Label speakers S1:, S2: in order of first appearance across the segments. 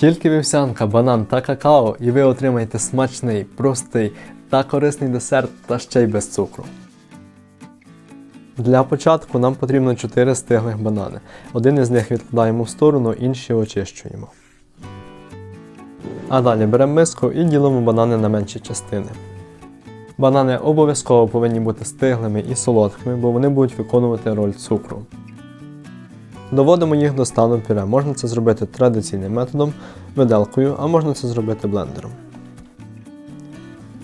S1: Тільки вівсянка, банан та какао, і ви отримаєте смачний, простий та корисний десерт та ще й без цукру. Для початку нам потрібно 4 стиглих банани. Один із них відкладаємо в сторону, інші очищуємо. А далі беремо миску і ділимо банани на менші частини. Банани обов'язково повинні бути стиглими і солодкими, бо вони будуть виконувати роль цукру. Доводимо їх до стану пюре. Можна це зробити традиційним методом, виделкою, а можна це зробити блендером.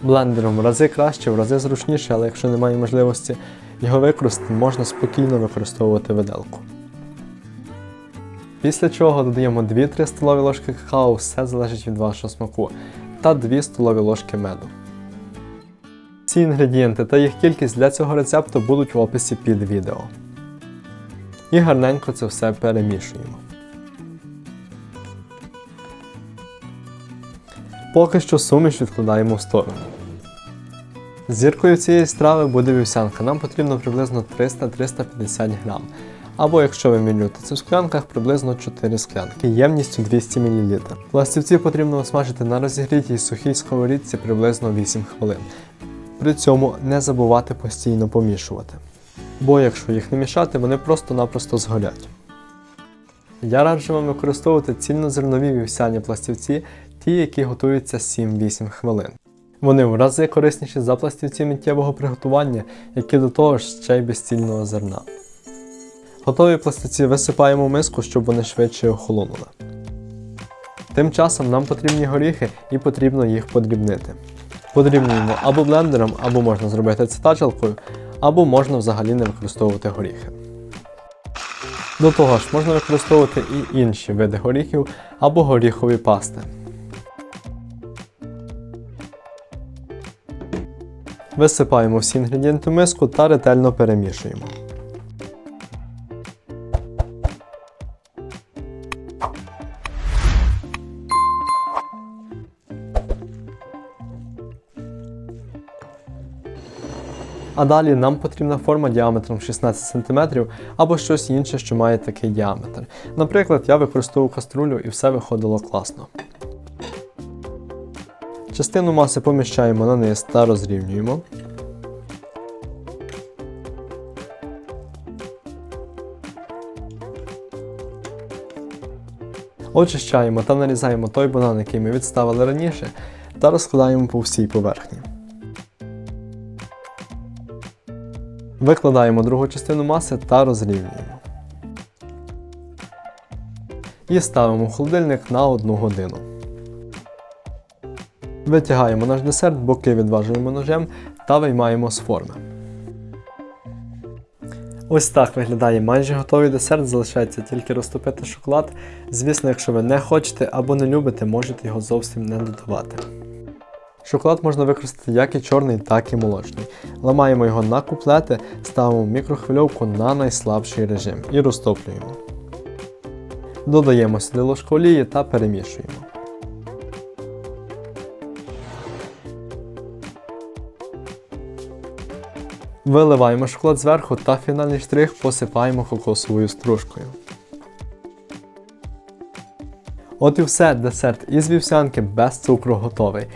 S1: Блендером в рази краще, в рази зручніше, але якщо немає можливості його використати, можна спокійно використовувати виделку. Після чого додаємо 2-3 столові ложки какао, все залежить від вашого смаку, та 2 столові ложки меду. Всі інгредієнти та їх кількість для цього рецепту будуть в описі під відео. І гарненько це все перемішуємо. Поки що суміш відкладаємо в сторону. Зіркою цієї страви буде вівсянка. Нам потрібно приблизно 300-350 грам. Або якщо ви мірюєте це в склянках, приблизно 4 склянки ємністю 200 мл. Пластівці потрібно осмажити на розігрітій сухій сковорідці приблизно 8 хвилин. При цьому не забувати постійно помішувати. Бо якщо їх не мішати, вони просто-напросто згорять. Я раджу вам використовувати цільнозернові вівсяні пластівці, ті, які готуються 7-8 хвилин. Вони в рази корисніші за пластівці миттєвого приготування, які до того ж ще й без цільного зерна. Готові пластівці висипаємо в миску, щоб вони швидше охолонули. Тим часом нам потрібні горіхи і потрібно їх подрібнити. Подрібнюємо або блендером, або можна зробити це тачалкою, або можна взагалі не використовувати горіхи. До того ж, можна використовувати і інші види горіхів або горіхові пасти. Висипаємо всі інгредієнти в миску та ретельно перемішуємо. А далі нам потрібна форма діаметром 16 см або щось інше, що має такий діаметр. Наприклад, я використовував каструлю і все виходило класно. Частину маси поміщаємо на низ та розрівнюємо. Очищаємо та нарізаємо той банан, який ми відставили раніше, та розкладаємо по всій поверхні. Викладаємо другу частину маси та розрівнюємо. І ставимо в холодильник на 1 годину. Витягаємо наш десерт, боки відважуємо ножем та виймаємо з форми. Ось так виглядає майже готовий десерт, залишається тільки розтопити шоколад. Звісно, якщо ви не хочете або не любите, можете його зовсім не додавати. Шоколад можна використати як і чорний, так і молочний. Ламаємо його на куплети, ставимо мікрохвильовку на найслабший режим і розтоплюємо. Додаємо сюди ложку олії та перемішуємо. Виливаємо шоколад зверху та фінальний штрих посипаємо кокосовою стружкою. От і все, десерт із вівсянки без цукру готовий.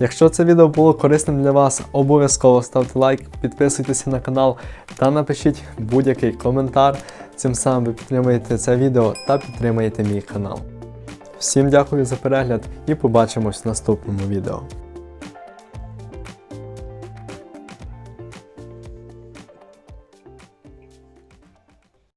S1: Якщо це відео було корисним для вас, обов'язково ставте лайк, підписуйтеся на канал та напишіть будь-який коментар. Цим самим ви підтримуєте це відео та підтримаєте мій канал. Всім дякую за перегляд і побачимось в наступному відео.